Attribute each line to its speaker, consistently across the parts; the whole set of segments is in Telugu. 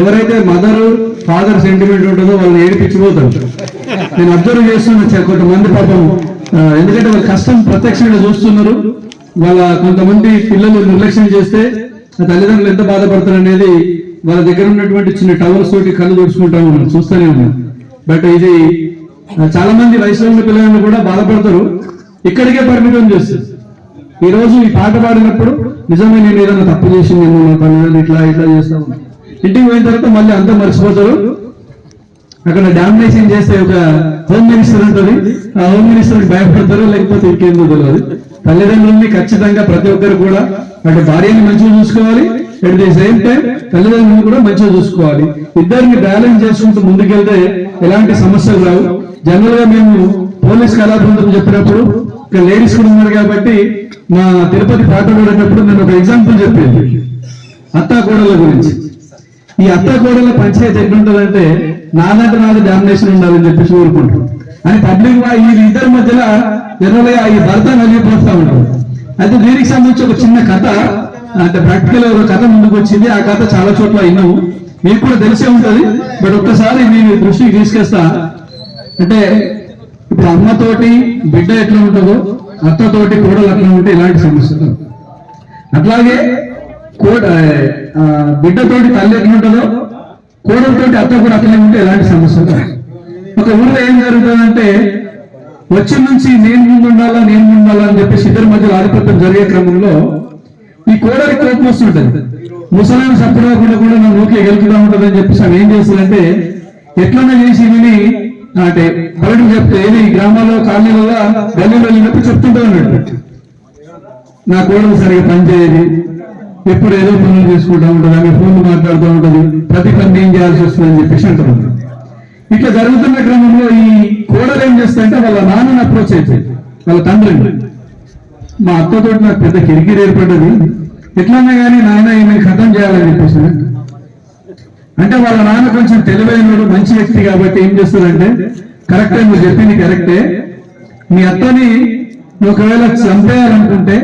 Speaker 1: ఎవరైతే మదర్ ఫాదర్ సెంటిమెంట్ ఉంటుందో వాళ్ళని ఏడిపించిపోతారు నేను అబ్జర్వ్ చేస్తున్నా కొంతమంది పాపం ఎందుకంటే వాళ్ళ కష్టం ప్రత్యక్షంగా చూస్తున్నారు. వాళ్ళ కొంతమంది పిల్లలు నిర్లక్ష్యం చేస్తే తల్లిదండ్రులు ఎంత బాధపడతారు అనేది వాళ్ళ దగ్గర ఉన్నటువంటి చిన్న టవర్స్ తోటి కళ్ళు తుడుచుకుంటా ఉన్నారు. చూస్తూనే ఉన్నారు. బట్ ఇది చాలా మంది వయసులో ఉన్న పిల్లలను కూడా బాధపడతారు. ఇక్కడికే పరిమితం చేస్తారు. ఈ రోజు ఈ పాట పాడినప్పుడు నిజమే నేను ఏదైనా తప్పు చేసింది నేను నా తల్లిదండ్రులు ఇట్లా ఇట్లా చేస్తాను ఇంటికి పోయిన తర్వాత మళ్ళీ అంతా మర్చిపోతారు. అక్కడ డామినేషన్ చేస్తే ఒక హోమ్ మినిస్టర్ ఉంటుంది. ఆ హోమ్ మినిస్టర్ భయపడతారు లేకపోతే ఇంకేందో తెలియదు తల్లిదండ్రుల్ని ఖచ్చితంగా ప్రతి ఒక్కరు కూడా అటు భార్యని మంచిగా చూసుకోవాలి అట్ ది సేమ్ టైం తల్లిదండ్రులను కూడా మంచిగా చూసుకోవాలి. ఇద్దరిని బ్యాలెన్స్ చేసుకుంటూ ముందుకెళ్తే ఎలాంటి సమస్యలు రావు. జనరల్గా మేము పోలీస్ కళాబృందం చెప్పినప్పుడు ఇక్కడ లేడీస్ కూడా ఉన్నారు కాబట్టి మా తిరుపతి పాట పాడేటప్పుడు నేను ఒక ఎగ్జాంపుల్ చెప్పేది. అత్తా కోడల గురించి. ఈ అత్త గోడల పంచాయతీ ఎట్లుంటుందంటే నాదంటే నాది డామినేషన్ ఉండాలని చెప్పేసి ఊరుకుంటారు. అని పబ్లిక్ ఈ ఇద్దరి మధ్యలో జనరల్ ఈ భర్త నలిగిపోతా ఉంటారు. అయితే దీనికి సంబంధించి ఒక చిన్న కథ అంటే ప్రాక్టికల్ ఒక కథ ముందుకు వచ్చింది. ఆ కథ చాలా చోట్ల విన్నాము. మీకు కూడా తెలిసే ఉంటది. బట్ ఒక్కసారి మీ దృష్టికి తీసుకొస్తా. అంటే ఇప్పుడు అమ్మతోటి బిడ్డ ఎట్లా ఉంటుందో అత్తతోటి కోడలు అట్లా ఉంటే ఇలాంటి సమస్యలు. అట్లాగే కోడ బిడ్డతోటి తల్లి ఎట్లుంటుందో కోడలతోటి అత్త కూడా అట్లనే ఉంటే ఎలాంటి సమస్య ఒక ఊళ్ళో ఏం జరుగుతుందంటే వచ్చి నుంచి నేను ముందు ఉండాలా నేను ముందు ఉండాలా అని చెప్పేసి ఇద్దరి మధ్యలో ఆధిపత్యం జరిగే క్రమంలో ఈ కోడలి కోపం వస్తుంటది. ముసలాం సపోర్ట్ కూడా నా నూకే గెలుపుదా ఉంటుంది అని చెప్పేసి ఆమె ఏం చేస్తుందంటే ఎట్లన్నా చేసి విని అంటే పర్యటన చెప్తే ఏది గ్రామాల్లో కాలనీలలో గల్లీలో వెళ్ళినప్పుడు చెప్తుంటా ఉన్నట్టు నా కోడలు సరిగా పనిచేయదు ఎప్పుడు ఏదో పనులు చేసుకుంటా ఉంటుంది ఆమె ఫోన్లు మాట్లాడుతూ ఉంటుంది ప్రతి పని ఏం చేయాల్సి వస్తుందని చెప్పేసి అంటున్నారు ఇట్లా జరుగుతున్న క్రమంలో ఈ కోడలు ఏం చేస్తాయంటే వాళ్ళ నాన్నని అప్రోచ్ అయిపోయింది. వాళ్ళ తండ్రిని. మా అత్తతో నాకు పెద్ద కిరికిరి ఏర్పడ్డది. ఎట్లన్నా కానీ నాన్న ఈమె ఖతం చేయాలని చెప్పేసి. అంటే వాళ్ళ నాన్న కొంచెం తెలివైనడు మంచి వ్యక్తి కాబట్టి ఏం చేస్తారంటే కరెక్టే నువ్వు చెప్పింది కరెక్టే మీ అత్తని ఒకవేళ చంపేయాలనుకుంటే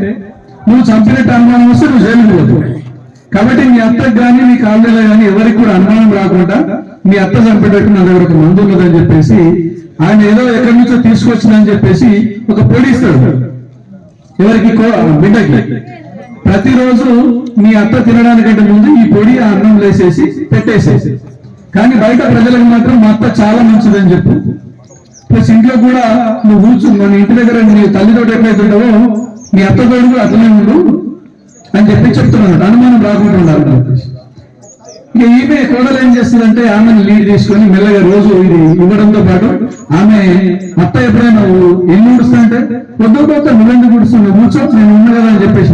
Speaker 1: నువ్వు చంపినట్టు అనుమానం వస్తే నువ్వు జైలుకి కాబట్టి మీ అత్తకు కానీ మీ కాళ్ళలో కానీ ఎవరికి కూడా అనుమానం రాకుండా మీ అత్త చంపేటట్టు నా దగ్గర ఒక మందు ఉన్నదని చెప్పేసి ఆయన ఏదో ఎక్కడి నుంచో తీసుకొచ్చిందని చెప్పేసి ఒక పొడి ఎవరికి బిడ్డకి. ప్రతిరోజు మీ అత్త తినడానికంటే ముందు ఈ పొడి ఆ అన్నం లేసేసి పెట్టేసేసి. కానీ బయట ప్రజలకు మాత్రం మా అత్త చాలా మంచిదని చెప్పు. ప్లస్ ఇంట్లో కూడా నువ్వు కూర్చు మన ఇంటి దగ్గర నీ తల్లితో ఎట్లయితే ఉంటావో మీ అత్త కూడా అతనే ఉండు అని చెప్పి చెప్తున్నాడు అనుమానం రాకుండా ఉండాలి ఇక ఈమె కోడలు ఏం చేస్తుందంటే ఆమెను లీడ్ తీసుకొని మెల్లగా రోజు ఇది ఇవ్వడంతో పాటు ఆమె అత్త ఎప్పుడైనా ఎన్ని ఊడుస్తుంటే పొద్దు పోతే నువ్వెందుకు కూర్చున్నావు కూర్చో నేను ఉన్నా కదా అని చెప్పేసి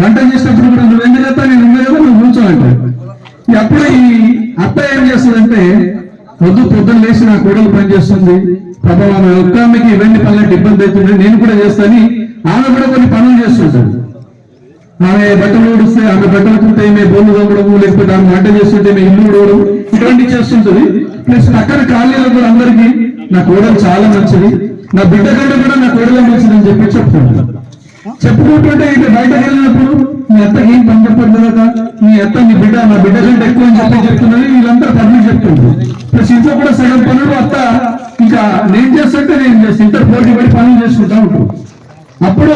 Speaker 1: వంట చేసినప్పుడు కూడా నువ్వు ఎందుకు నేను ఉన్నా కదా నువ్వు కూర్చో ఇక అప్పుడు ఈ అత్త ఏం చేస్తుందంటే పొద్దు పొద్దున్న లేచి నా కోడలు పనిచేస్తుంది పాపం ఆమె ఒక్క ఆమెకి ఇవన్నీ పనులకు ఇబ్బంది అవుతుంది నేను కూడా చేస్తాను. ఆమె కూడా కొన్ని పనులు చేస్తుంటాడు. ఆమె బట్టలు ఊడిస్తే ఆమె బట్టలు కుడితే ఈమె బోళ్ళు దొంగడము లేకపోతే ఆమె వంట చేస్తుంటే ఈమె ఇల్లు ఊడవడం ఇటువంటివి చేస్తుంటది. ప్లస్ పక్కన ఖాళీలో కూడా అందరికి నా కోడలు చాలా మంచిది. నా బిడ్డ కంటే కూడా నా కోడలే మంచిది అని చెప్పి చెప్తుంటారు చెప్పుకుంటుంటే ఇటు బయటకు వెళ్ళినప్పుడు మీ అత్తకి ఏం పని చెప్పదు కదా మీ అత్త మీ బిడ్డ నా బిడ్డ కంటే ఎక్కువ అని చెప్పి చెప్తున్నది వీళ్ళంతా పనులు చెప్తుంటారు. ప్లస్ ఇంట్లో కూడా సగం పనులు అత్త ఇంకా నేను చేస్తుంటే నేను చేస్తాను ఇంటర్ పోటీ పడి పనులు చేసుకుంటా ఉంటాను అప్పుడు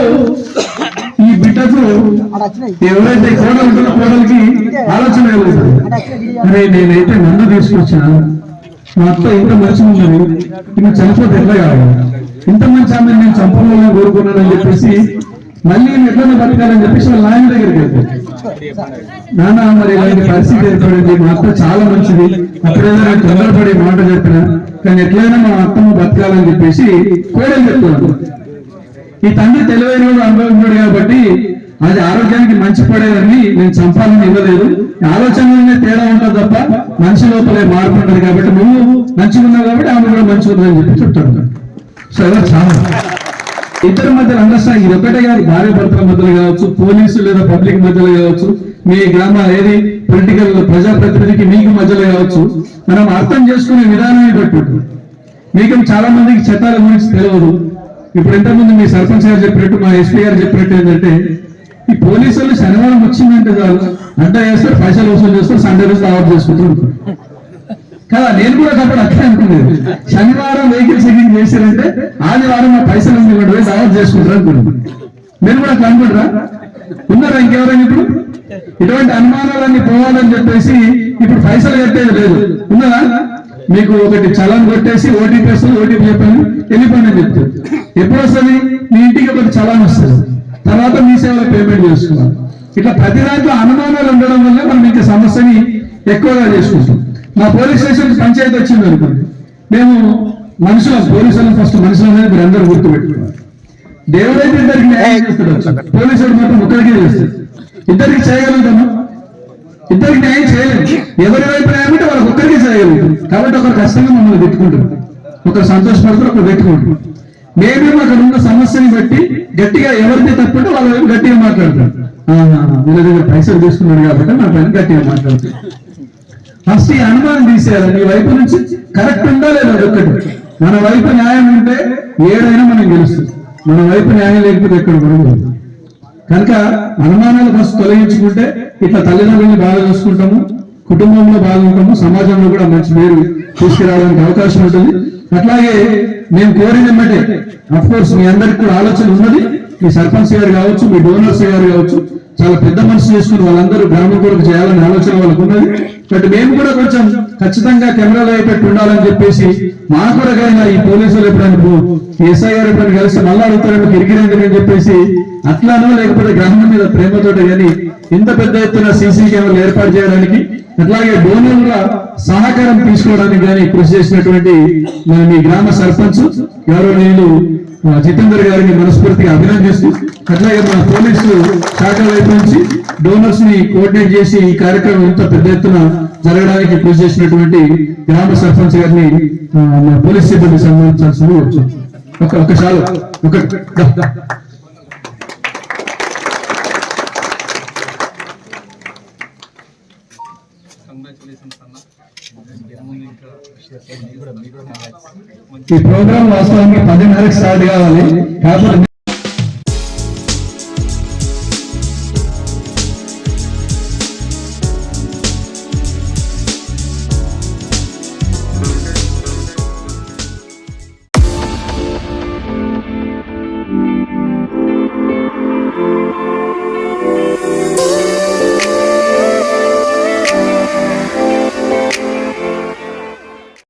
Speaker 1: ఈ బిడ్డకు ఎవరైతే కోడ ఉంటుందో కోడలికి ఆలోచన అరే నేనైతే మందు తీసుకొచ్చిన. మా అత్త ఇంత మంచి ఉన్నది. ఇంకా చనిపోతే ఎట్లా కావాలి? ఇంత మంచి ఆమె నేను చంపాలని కోరుకున్నానని చెప్పేసి మళ్ళీ నేను ఎట్లనే బతకాలని చెప్పేసి వాళ్ళ నాయన దగ్గరికి వెళ్తాను నాన్న మరి ఇలాంటి పరిస్థితి ఏర్పడింది? మా అత్త చాలా మంచిది. అప్పుడేదో నేను తొందరపడి మాట చెప్పిన. కానీ ఎట్లయినా మా అత్తమ్మ బతకాలని చెప్పేసి కోడలు చెప్తున్నాను. ఈ తండ్రి తెలివైన అనుభవించాడు కాబట్టి అది ఆరోగ్యానికి మంచి పడేదని నేను చంపాలని ఇవ్వలేదు. ఆలోచనలోనే తేడా ఉంటుంది తప్ప మనిషి లోపలే మార్పు ఉంటుంది కాబట్టి నువ్వు మంచిగా ఉన్నావు కాబట్టి ఆమె కూడా మంచిగా ఉందని చెప్పి చెప్తాడు. సో ఎవరు చాలా. ఇద్దరి మధ్యలో అండర్స్టాండ్ ఇది ఒకటే కాదు భార్య భర్తల మధ్యలో కావచ్చు పోలీసు లేదా పబ్లిక్ మధ్యలో కావచ్చు మీ గ్రామ ఏది పొలిటికల్ ప్రజాప్రతినిధికి మీకు మధ్యలో కావచ్చు మనం అర్థం చేసుకునే విధానం బట్టి మీకు చాలా మందికి చట్టాల గురించి తెలియదు. ఇప్పుడు ఇంతకుముందు మీ సర్పంచ్ గారు చెప్పినట్టు మా ఎస్పీ గారు చెప్పినట్టు ఏంటంటే ఈ పోలీసులు శనివారం వచ్చిందంటే చాలు. అంటే చేస్తారు పైసలు వసూలు చేస్తారు సండే రోజు దావత్ చేసుకుంటూ ఉంటారు. కదా నేను కూడా కాబట్టి అట్లా అనుకునేది. శనివారం వెహికల్ చెకింగ్ చేశారంటే ఆదివారం మా పైసలు ఉంది కూడా దావత్ చేసుకుంటారు అనుకున్నాను మీరు కూడా అట్లా అనుకుంటారా? ఉన్నారా ఇంకెవరైనా ఇప్పుడు? ఇటువంటి అనుమానాలన్నీ పోవాలని చెప్పేసి ఇప్పుడు పైసలు కట్టేది లేదు. ఉన్నారా? మీకు ఒకటి చలం కొట్టేసి ఓటీపీ వస్తుంది ఓటీపీ చెప్పాను వెళ్ళిపోండి అని చెప్తారు. ఎప్పుడు వస్తుంది మీ ఇంటికి ఒకటి చలాన్ వస్తుంది. తర్వాత మీ సేవలో పేమెంట్ చేసుకున్నాం ఇట్లా ప్రతి దాంట్లో అనుమానాలు ఉండడం వల్ల మనం ఇంకా సమస్యని ఎక్కువగా చేసుకుంటాం. మా పోలీస్ స్టేషన్ పంచాయతీ వచ్చింది అనుకోండి. మేము మనుషులు పోలీసులు ఫస్ట్ మనుషులు అనేది మీరు అందరూ గుర్తుపెట్టుకున్నారు దేవుడైతే ఇద్దరికి న్యాయం చేస్తాడు పోలీసుడు మాత్రం ఒక్కరికే చేస్తాడు. ఇద్దరికి చేయగలుగుతాము? ఇద్దరికి న్యాయం చేయలేము ఎవరి వైపు న్యాయం అంటే వాళ్ళకి ఒక్కరికే చేయగలుగుతాం. కాబట్టి ఒకరు కష్టంగా మమ్మల్ని పెట్టుకుంటారు. ఒకరు సంతోషపడతారు ఒకరు పెట్టుకుంటారు. మేమేమో అక్కడ ఉన్న సమస్యని బట్టి గట్టిగా ఎవరిది తప్పుంటే వాళ్ళ వైపు గట్టిగా మాట్లాడతారు. వీళ్ళ దగ్గర పైసలు తీసుకున్నాడు కాబట్టి నా పైన గట్టిగా మాట్లాడతారు. ఫస్ట్ ఈ అనుమానం తీసేయాలి. నీ వైపు నుంచి కరెక్ట్ ఉందా లేదా ఒక్కటి. మన వైపు న్యాయం ఉంటే ఏడైనా మనం గెలుస్తుంది మన వైపు న్యాయం లేకపోతే ఎక్కడ కూడా కనుక అనుమానాలు ఫస్ట్ తొలగించుకుంటే ఇట్లా తల్లిదండ్రుల్ని బాగా చూసుకుంటాము కుటుంబంలో బాగుంటాము సమాజంలో కూడా మంచి పేరు తీసుకురావడానికి అవకాశం ఉంటుంది. అట్లాగే మేము కోరిన వెంబటే అఫ్ కోర్స్ మీ అందరికి కూడా ఆలోచన ఉన్నది. మీ సర్పంచ్ గారు కావచ్చు మీ డోనర్స్ గారు కావచ్చు చాలా పెద్ద మనసు చేసుకుని వాళ్ళందరూ గ్రామం కొరకు చేయాలని ఆలోచన వాళ్ళకు ఉన్నది. బట్ మేము కూడా కొంచెం ఖచ్చితంగా కెమెరాలు అయిపెట్టి ఉండాలని చెప్పేసి మా కొరకైనా ఈ పోలీసులు ఎప్పుడైనా ఎస్ఐ గారు ఎప్పుడైనా కలిసి మళ్ళీ అడుగుతారని కిరికిరందుకు చెప్పేసి అట్లానో లేకపోతే గ్రామం మీద ప్రేమతోటి కానీ ఇంత పెద్ద ఎత్తున సీసీ కెమెరాలు ఏర్పాటు చేయడానికి అట్లాగే డోనర్ల సహకారం తీసుకోవడానికి కానీ కృషి చేసినటువంటి మన మీ గ్రామ సర్పంచ్ గౌరవనీయులు జితేందర్ గారిని మనస్ఫూర్తిగా అభినందిస్తూ అట్లాగే మన పోలీసులు శాఖ వైపు నుంచి డోనర్స్ని కోఆర్డినేట్ చేసి ఈ కార్యక్రమం ఎంత పెద్ద ఎత్తున జరగడానికి కృషి చేసినటువంటి గ్రామ సర్పంచ్ గారిని పోలీస్ సిబ్బంది సన్మానించాల్సింది వచ్చు. ఒక ఒకసారి ఒక ఈ ప్రోగ్రామ్ వాస్తవానికి పదిన్నరకు స్టార్ట్ కావాలి. కాకపోతే